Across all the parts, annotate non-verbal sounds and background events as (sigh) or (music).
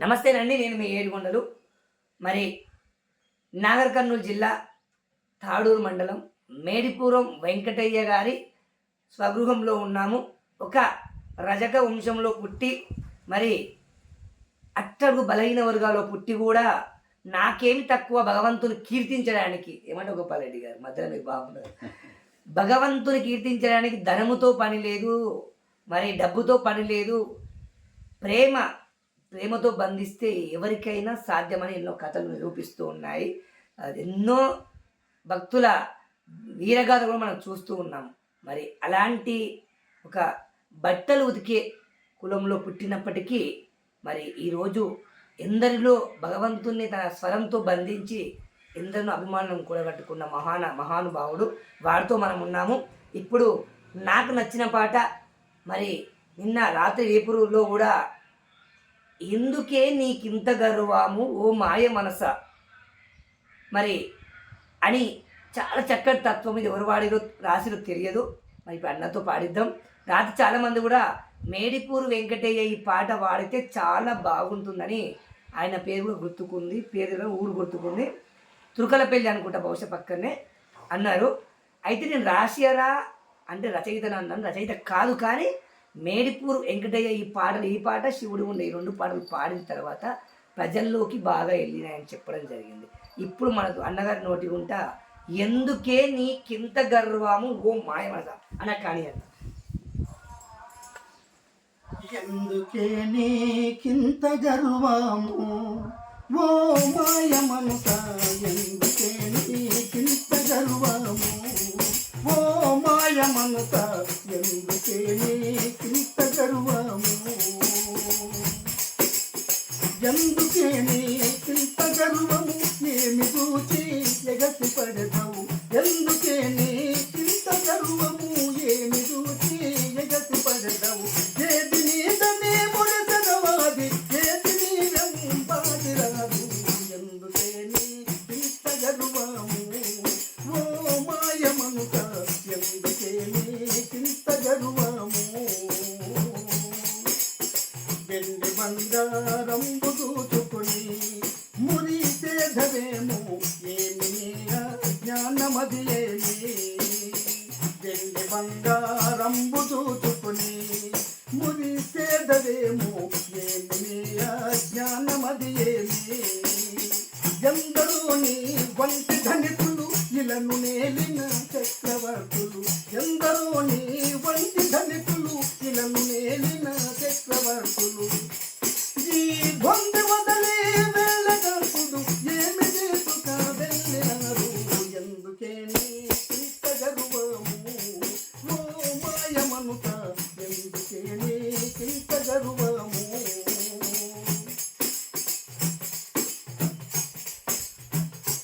నమస్తేనండి నేను మీ ఏడుగొండలు. మరి నాగర్ కర్నూలు జిల్లా తాడూరు మండలం మేడిపురం వెంకటయ్య గారి స్వగృహంలో ఉన్నాము. ఒక రజక వంశంలో పుట్టి మరి అట్టడుగు బలహీన వర్గాల్లో పుట్టి కూడా నాకేమి తక్కువ భగవంతుని కీర్తించడానికి ఏమంటే గోపాలరెడ్డి గారు మధ్యలో మీకు బాగున్నారు భగవంతుని కీర్తించడానికి ధనముతో పని లేదు మరి డబ్బుతో పని లేదు ప్రేమ ప్రేమతో బంధిస్తే ఎవరికైనా సాధ్యమని ఎన్నో కథలు నిరూపిస్తూ ఉన్నాయి. ఎన్నో భక్తుల వీరగాథ కూడా మనం చూస్తూ ఉన్నాం. మరి అలాంటి ఒక బట్టలు ఉతికే కులంలో పుట్టినప్పటికీ మరి ఈరోజు ఎందరిలో భగవంతుణ్ణి తన స్వరంతో బంధించి ఎందరినో అభిమానం కూడగట్టుకున్న మహాన మహానుభావుడు వాడితో మనం ఉన్నాము. ఇప్పుడు నాకు నచ్చిన పాట మరి నిన్న రాత్రి వేపురులో కూడా ఎందుకే నీకింత గర్వాము? ఓ మాయ మనస. మరి అని చాలా చక్కటి తత్వం ఇది ఎవరు వాడిరో రాసిరో తెలియదు. మరి ఇప్పుడు అన్నతో పాడిద్దాం. రాత్రి చాలామంది కూడా మేడిపూరు వెంకటయ్య ఈ పాట వాడితే చాలా బాగుంటుందని ఆయన పేరు కూడా గుర్తుకుంది. పేరు ఊరు గుర్తుకుంది. తురుకలపల్లి అనుకుంటా బహుశా పక్కనే అన్నారు. అయితే నేను రాసియరా అంటే రచయితను అన్నాను రచయిత కాదు కానీ మేడిపూర్ వెంకటయ్య ఈ పాటలు ఈ పాట శివుడు ఉన్న ఈ రెండు పాటలు పాడిన తర్వాత ప్రజల్లోకి బాగా వెళ్ళినాయని చెప్పడం జరిగింది. ఇప్పుడు మనకు అన్నగారి నోటి ఉంటా ఎందుకే నీకింత గర్వము ఓ మాయమద అన్న కానీ అన్న. ఎందుకే నీకింత గర్వము ఓ మాయమనస ఎందుకే నీకింత గర్వము ఓ మాయమంత ఎందుకే నీకింత గర్వము? ఎందుకే నీకింత గర్వము? ఏమి చూచి ఎగసి పడతావు? ఎందుకే నీకింత గర్వము? బంగారంబు దూచుకుని మురిసేధవేమో ఏమి జ్ఞానమది ఏమి? వెండి బంగారంబు దూచుకుని మురిసేధవేమో ఏమి జ్ఞానమది ఏమి? ఎందరో నీ వంటి ధనికులు ఇలను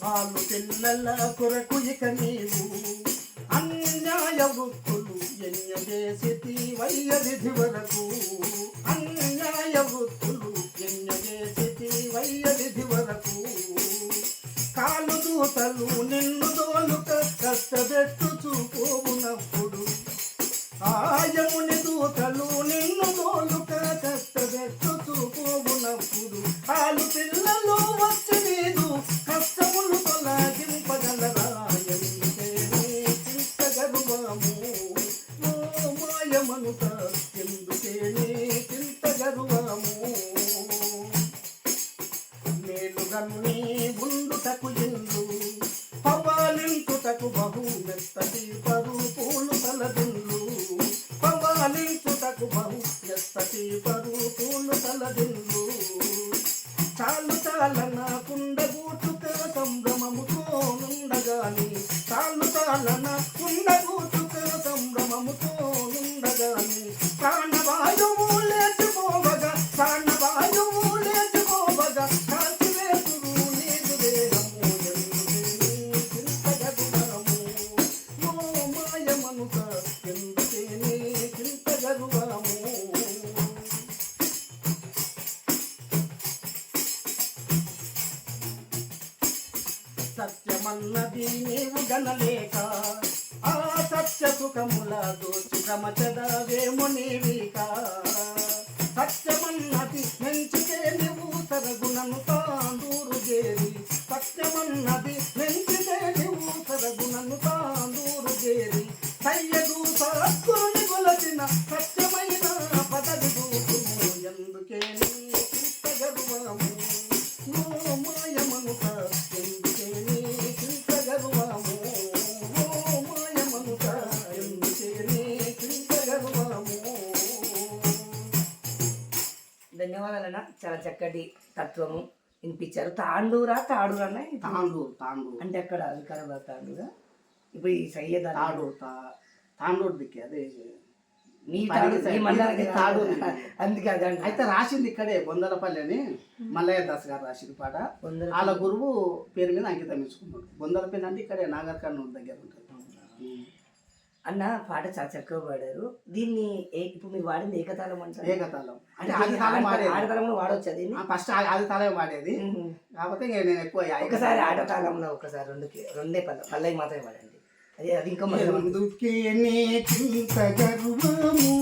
పాలు పిల్లల కొరకు ఇక నీవు అన్యాయ వృత్తులు ఎన్యజేసి వయ్యనిధి వరకు. దేవతలు నిన్ను దోలుక కష్టపెట్టు చూపోవునప్పుడు ఆయముని దూతలు నిన్ను దోలుక కష్టపెట్టు చూపోవునప్పుడు ఆలు పిల్లలు వచ్చి నీదు కష్టములు తొలగింపగలరా? ఎందుకే చింత గర్వము ఓ మాయమనుక പൂന്തത്ത సత్యమన్నది నెంచితే నీవు సరగుణను తాందూరు చేరి సయ్యదు సద్గురుని కొలచిన సత్యమైన పదవి దూకును ఎందుకే నీ చింత గర్వము? ఓ మాయమనుక ఎందుకే నీ చింత గర్వము? ఓ ధన్యవాదాలన్న. చాలా చక్కటి తత్వము. వినిపించారు. తాండూరా తాడూరా అన్న తాండు తాండు అంటే అక్కడ వికారాబాద్ తాండూరా ఇప్పుడు ఈ సయ్యద్ అన్న- తాడు తా- తాండూరు దిక్కి అదే పని తాడు తాడూరు. అందుకే అదంట అయితే రాసింది ఇక్కడే బొందలపల్లి అని. మల్లయ్య దాస్ గారు రాసింది పాట. వాళ్ళ గురువు పేరు మీద అంకితం ఇచ్చుకున్నాడు బొందలపల్లి అంటే ఇక్కడే నాగర్ కర్నూలు దగ్గర ఉంటుంది. అన్న పాట చాలా చక్కగా పాడారు. దీన్ని ఇప్పుడు మీరు వాడింది ఏకతాళం అంటారు ఏకతాళం. అంటే ఆడతాళం కూడా వాడవచ్చు దీన్ని? ఫస్ట్ ఆది తాళం వాడేది. కాకపోతే నేను ఎక్కువ ఒకసారి ఆటతాళంలో ఒకసారి రెండుకి రెండే పల్ల పల్లవి మాత్రమే వాడండి. అది అది ఇంకా నీ చింత గర్వము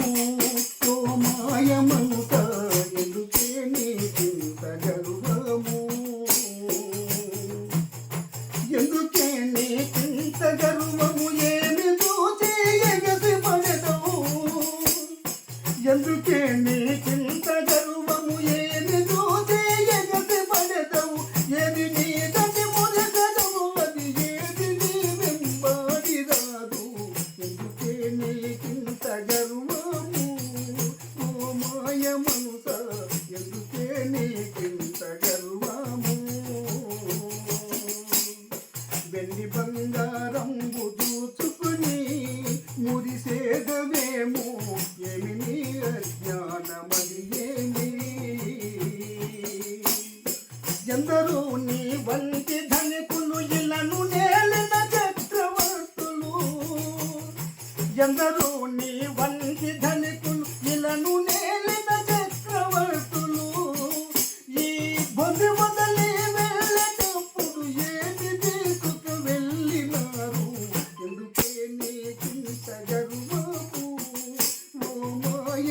ఎందరూ నీ వంటి ధనికులు ఇలను నేలిన చక్రవర్తులు. ఎందరూ నీ వంటి ధనికులు ఇలను నేలిన చక్రవర్తులు. ఈ బొది వదలి వెళ్ళేటప్పుడు ఏమి తీసుకు వెళ్ళినారు? ఎందుకే నీ చింత గర్వము ఓ మాయ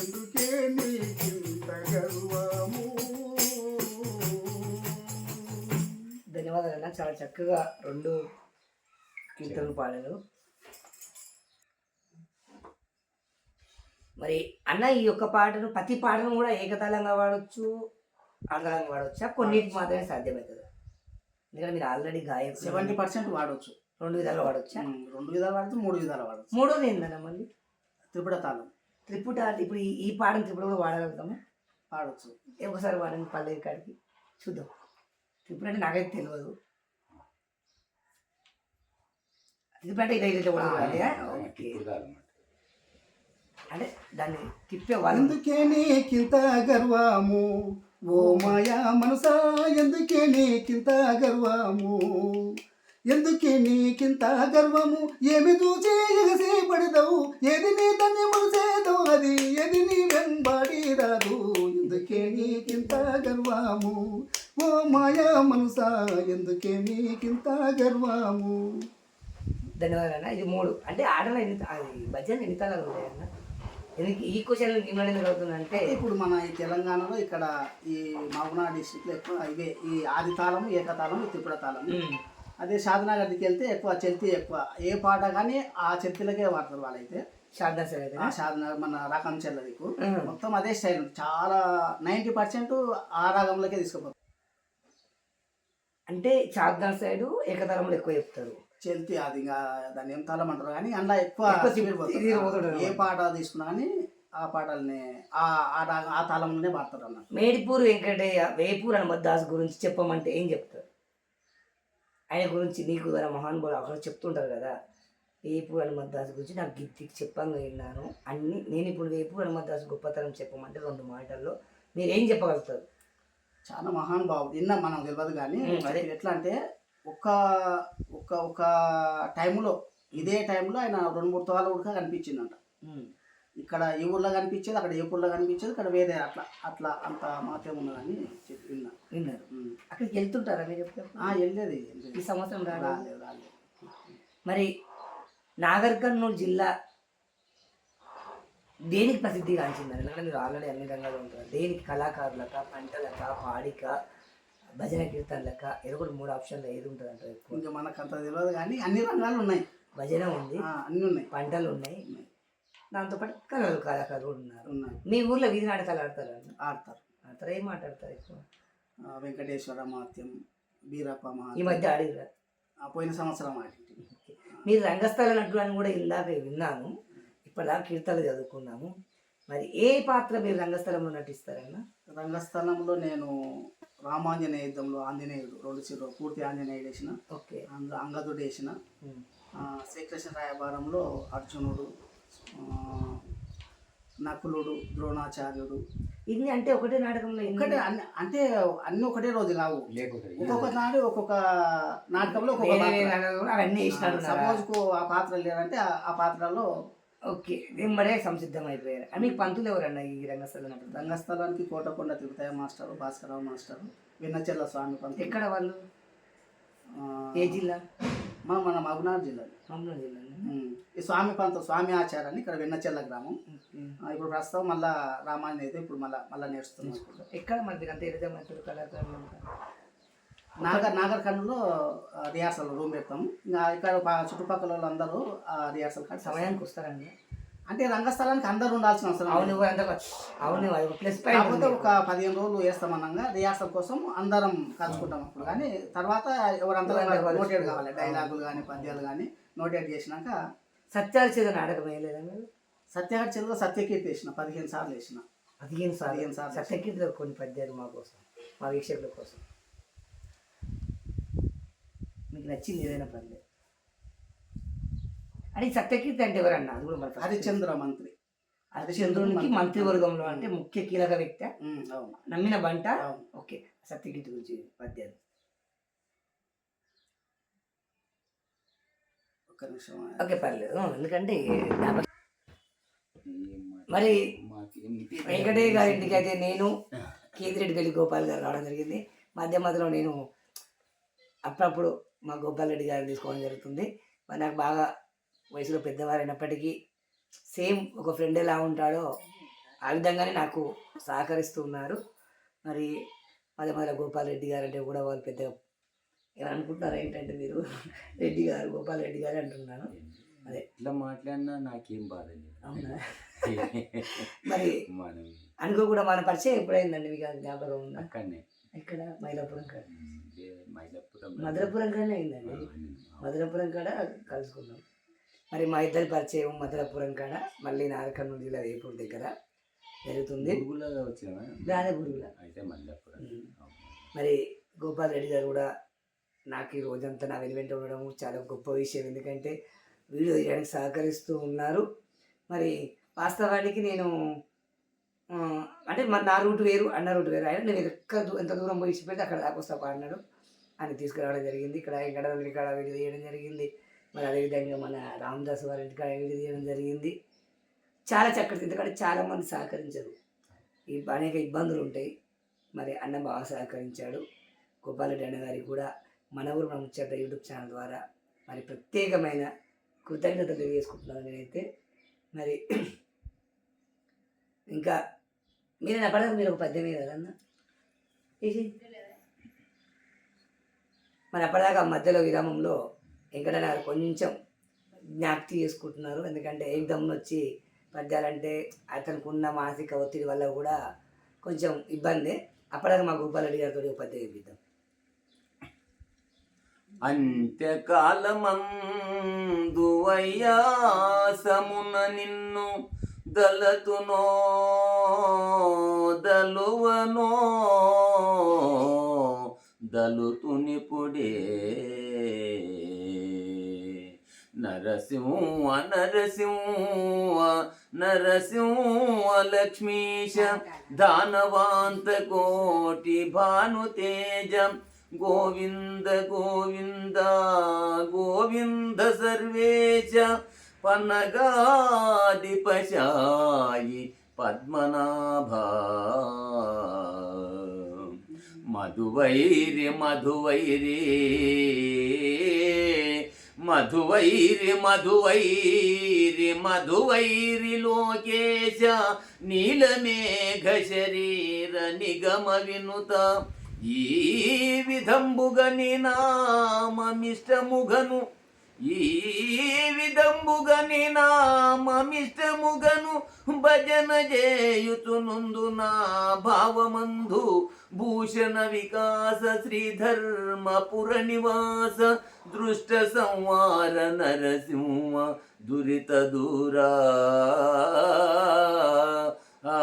ఎందుకే నీ చింత అన్న చాలా చక్కగా రెండు కీర్తనలు పాడారు. మరి అన్న ఈ యొక్క పాటను ప్రతి పాటను కూడా ఏకతాళంగా వాడచ్చు ఆంధ్రంగా వాడవచ్చా కొన్నిటికి మాత్రమే సాధ్యమవుతుంది. ఎందుకంటే మీరు ఆల్రెడీ గాయకు సెవెంటీ పర్సెంట్ వాడవచ్చు రెండు విధాలు వాడవచ్చా రెండు విధాలు వాడచ్చు మూడు విధాలు వాడచ్చు. మూడోది ఏందన్న మళ్ళీ? త్రిపుట తాళం. త్రిపుట ఇప్పుడు ఈ- పాటను త్రిపుట కూడా వాడగలుగుతామా వాడచ్చు. ఏ ఒకసారి వాడండి పల్లవి కాడికి. చూద్దాం. త్రిపుట అంటే నాకైతే తెలియదు. త్రిపుట అంటే ఇదే ఇదే కూడా వాడాలి, ఆ? ఓకే. అంటే దాన్ని తిప్పే వాళ్ళు. ఎందుకే నీకింత గర్వము? ఓ మాయా మనసా ఎందుకే నీకింత గర్వము? ఎందుకే నీకింత గర్వము? ఏమి చూచి ఎగసి పడదవు? ఏది నీ తన్ని మనసేదో అది ఏది నీ వెంబాడి రాదు? ఎందుకే నీకింత గర్వము? ఓ మాయా మనసా ఎందుకే నీకింత గర్వము? ధన్యవాదాలు అన్న. ఇది మూడు. అంటే ఆటలు ఎన్ని భజన ఎన్ని తరాలు ఉంటాయి అన్న? ఎందుకు ఈ క్వశ్చన్ నిన్న ఎందుకు అవుతుందంటే ఇప్పుడు మన ఈ తెలంగాణలో ఇక్కడ ఈ మహబూనా డిస్ట్రిక్ట్లో ఎక్కువ ఇవే ఈ ఆది తాళము ఏకతాళము త్రిపుర తాళము. అదే షాద్నగర్కి వెళ్తే ఎక్కువ చెల్తి ఎక్కువ. ఏ పాట కానీ ఆ చెల్తిలకే వాడతారు వాళ్ళైతే. ఆ షాద్నగర్ మన రాకం చెల్లదికు. మొత్తం అదే స్టైల్ చాలా నైంటీ పర్సెంట్ ఆ రాగంలోకే తీసుకుపోతారు. అంటే శారదా సైడ్ ఏకతరంలో ఎక్కువ చెప్తారు. చెల్తి అది ఇంకా దాన్ని ఏం తాళం అంటారు కానీ అందులో ఎక్కువ. ఏ పాట తీసుకున్నా కానీ ఆ పాటల్ని ఆ ఆ రాగం ఆ తాళంలోనే పాడతారు అన్నట్టు మేడిపూర్ వెంకటయ్య వేపూర్ హనుమద్దాస్ గురించి చెప్పమంటే ఏం చెప్తారు? ఆయన గురించి నీకు గల మహానుభావులు అక్కడ చెప్తుంటారు కదా. వేపూర్ హనుమద్దాస్ గురించి నాకు గిత్తి చెప్పంగా విన్నాను. అన్ని నేను ఇప్పుడు వేపూర్ హనుమద్దాస్ గొప్పతనం చెప్పమంటే రెండు మాటల్లో మీరు ఏం చెప్పగలుగుతారు? చాలా మహానుభావుడు. నిన్న మనం తెలియదు కానీ. ఎట్లా అంటే ఒక ఒక ఒక టైంలో ఇదే టైంలో ఆయన రెండు మూడు తోల ఉడక కనిపించిందంట. ఇక్కడ ఈ ఊర్లో కనిపించేది అక్కడ ఏ ఊర్లో కనిపించేది ఇక్కడ వేరే అట్లా అట్లా అంత మాత్రం ఉన్నదని చెప్పి విన్నా. విన్నారు. అక్కడికి వెళ్తుంటారా మీరు వెళ్ళేది. ఈ సంవత్సరం రాలేదు? రాలేదు మరి నాగర్ కర్నూలు జిల్లా దేనికి ప్రసిద్ధి గాంచింది ఎందుకంటే మీరు ఆల్రెడీ అన్ని రంగాలు ఉంటారు దేనికి కళాకారులక పంటలక పాడిక భజన కీర్తనలక ఏదో కూడా మూడు ఆప్షన్లు ఏది ఉంటుంది అంటారు ఎక్కువ? ఇంకా మనకు అంత తెలియదు కానీ అన్ని రంగాలు ఉన్నాయి. భజన ఉంది. అన్ని ఉన్నాయి. పంటలు ఉన్నాయి. దాంతోపాటు కళలు కళాకారులు కూడా ఉన్నారు మీ ఊర్లో వీధి నాటకాలు ఆడతారు? ఆడతారు. ఆడతారు? ఏం మాట్లాడతారు ఎక్కువ? వెంకటేశ్వర మహత్యం బీరప్ప ఈ మధ్య ఆడిరా? ఆ, పోయిన సంవత్సరం ఆడింది. మీరు రంగస్థల నటుడు అని కూడా ఇందాక విన్నాను ఇప్పటిదాకా కీర్తనలు చదువుకున్నాము. మరి ఏ పాత్ర మీరు రంగస్థలంలో నటిస్తారన్న? రంగస్థలంలో నేను రామాంజనేయ యుద్ధంలో ఆంజనేయుడు రెండు సిరు పూర్తి ఆంజనేయుడు వేసిన ఓకే. అందులో అంగదుడు వేసిన శ్రీకృష్ణ రాయబారంలో అర్జునుడు నకులుడు ద్రోణాచార్యుడు. ఇన్ని అంటే ఒకటే నాటకంలో ఒకటే అన్ని అంటే అన్ని ఒకటే రోజు కావు. లేకుంటే ఒక్కొక్క నాడు ఒక్కొక్క నాటకంలో ఒక్కొక్క సపోజ్కు ఆ పాత్ర లేదంటే ఆ పాత్రలో ఓకే వెంబడే సంసిద్ధం అయిపోయారు మీకు పంతులు ఎవరన్న ఈ రంగస్థల రంగస్థలానికి కోటకొండ తిరుపతయ్య మాస్టర్ భాస్కరరావు మాస్టర్ విన్నచెల్ల స్వామి పంతులు. ఎక్కడ వాళ్ళు? ఏ జిల్లా? మన మన మహబూబ్నగర్ జిల్లా. జిల్లా. ఈ స్వామి పంత స్వామి ఆచారాన్ని ఇక్కడ విన్నచెల్ల గ్రామం. ఇప్పుడు ప్రస్తుతం మళ్ళా రామాయణ అయితే ఇప్పుడు మళ్ళా మళ్ళా నేర్చుతున్నాం. ఎక్కడ మీరు అంత ఎదుగుతా మనుషులు కళాకారులు? నాగర్ నాగర్ కర్నూలు రిహార్సల్ రూమ్ పెడతాం ఇంకా ఇక్కడ చుట్టుపక్కల వాళ్ళందరూ రిహార్సల్ కాడ సమయానికి వస్తారండి. అంటే రంగస్థలానికి అందరూ ఉండాల్సిన అవసరం. అవును అవును ప్లస్ కాకపోతే. ఒక పదిహేను రోజులు వేస్తామన్నాగా రిహార్సల్ కోసం అందరం కలుసుకుంటాం అప్పుడు. కానీ తర్వాత ఎవరంతా నోటెడ్ కావాలి. డైలాగులు కానీ పద్యాలు కానీ నోటెడ్ చేసినాక సత్యాలు నాటకం వేయలేదా మీరు? సత్యహరి చెరువులో సత్యకీర్తి వేసిన పదిహేను సార్లు వేసిన. పదిహేను సార్లు. పదిహేను సార్లు. సత్యకీర్తిలో కొన్ని పద్యాలు మా కోసం మా వీక్షకుల కోసం. మీకు నచ్చింది ఏదైనా పర్లేదు. అది సత్యకీర్తి అంటే ఎవరన్నా? అది కూడా హరిచంద్ర మంత్రి. హరిశ్చంద్రునికి మంత్రివర్గంలో అంటే ముఖ్య కీలక వ్యక్తి. నమ్మిన బంట. ఓకే. సత్యకీర్తి గురించి పద్యాలు ఓకే పర్లేదు. ఎందుకంటే మరి వెంకటయ్య గారి ఇంటికి అయితే నేను కేతిరెడ్డి గోపాల్ గారు రావడం జరిగింది. మధ్య మధ్యలో నేను అప్పుడప్పుడు మా గోపాల్ రెడ్డి గారిని తీసుకోవడం జరుగుతుంది. మరి నాకు బాగా వయసులో పెద్దవారైనప్పటికీ సేమ్ ఒక ఫ్రెండ్ ఎలా ఉంటాడో ఆ విధంగానే నాకు సహకరిస్తూ ఉన్నారు. మరి మధ్య మధ్య గోపాల్ రెడ్డి గారు అంటే కూడా వాళ్ళు పెద్ద అనుకుంటున్నారు ఏంటంటే మీరు రెడ్డి గారు గోపాల్ రెడ్డి గారు అంటున్నాను. అదే. ఎట్లా మాట్లాడినా నాకేం బాధ లేదు. అవునా? (laughs) మరి మనం అనుకో కూడా మన పరిచయం ఎప్పుడైందండి? మీకు అది జ్ఞాపకం ఉందా? అక్కడనే. ఇక్కడ మైలాపురం మైలపురం మధురపురం కాడనే అయిందండి మధురపురం కాడ కలుసుకున్నాం. మరి మా ఇద్దరి పరిచయం మధురపురం కాడ మళ్ళీ నాగకర్నూలు జిల్లా వేపూర్ దగ్గర జరుగుతుంది. ఉమ్. మరి గోపాల్ రెడ్డి గారు కూడా నాకు ఈ రోజంతా నా వెను వెంట ఉండడం చాలా గొప్ప విషయం. ఎందుకంటే వీడియో తీయడానికి సహకరిస్తూ ఉన్నారు. మరి వాస్తవానికి నేను అంటే మన నా రూట్ వేరు అన్న రూట్ వేరు. ఆయన నేను ఎక్క ఎంత దూరం పోయి ఇచ్చిపోయితే అక్కడ దాకా వస్తా అన్నాడు. అని తీసుకురావడం జరిగింది. ఇక్కడ ఇక్కడ ఇక్కడ వీడియో తీయడం జరిగింది. మరి అదేవిధంగా మన రామదాస్ వారి ఇంటికాడ వీడియో తీయడం జరిగింది. చాలా చక్కటి ఎందుకంటే చాలామంది సహకరించరు. ఈ అనేక ఇబ్బందులు ఉంటాయి. మరి అన్న బాగా సహకరించాడు. గోపాలరెడ్డి అన్న గారికి కూడా మన ఊరు మనం ముచ్చట యూట్యూబ్ ఛానల్ ద్వారా మరి ప్రత్యేకమైన కృతజ్ఞతలు తెలియజేసుకుంటున్నాను నేనైతే. మరి ఇంకా మీరు అప్పటిదాకా మీరు ఒక పద్యం కదన్న ఏసి? మరి అప్పటిదాకా మధ్యలో విరామంలో వెంకటన్న గారు కొంచెం జ్ఞాప్తి చేసుకుంటున్నారు. ఎందుకంటే ఎగ్దమ్ వచ్చి పద్యాలంటే అతనికి ఉన్న మానసిక ఒత్తిడి వల్ల కూడా కొంచెం ఇబ్బంది. అప్పటిదాకా మా గోపాలరెడ్డి గారితో ఒక పద్యం ఇప్పిద్దాం అంత్యకాలమందు నిన్ను దళతునో దలువనో దలుతునిపుడే నరసింహ నరసింహ నరసింహ లక్ష్మీశ దానవాంత కోటి భానుతేజం గోవింద గోవింద గోవింద సర్వేశ. పన్నగాధిపశాయి పద్మనాభ. మధువైరి మధువైరి. మధువైరి మధువైరి మధువైరి లోకేశ నీలమేఘ శరీర నిగమ వినుత. ఈ విధంబుగని నామమిష్టముగను ఈ విధంబుగని నామమిష్టముగను భజన చేయుతునుందు నా భావమందు భూషణ వికాస శ్రీధర్మపుర నివాస దృష్ట సంవార నరసింహ దురిత దూరా. ఆ,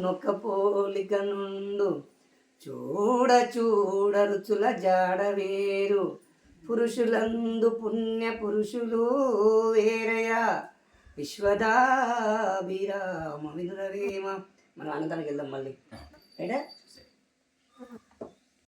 నొక్క పోలిక నుండు చూడ చూడ రుచుల జాడ వేరు. పురుషులందు పుణ్య పురుషులు వేరయా. విశ్వదాభిరామ వినురవేమ మనం అన్నదానికి వెళ్దాం మళ్ళీ. ఏడా?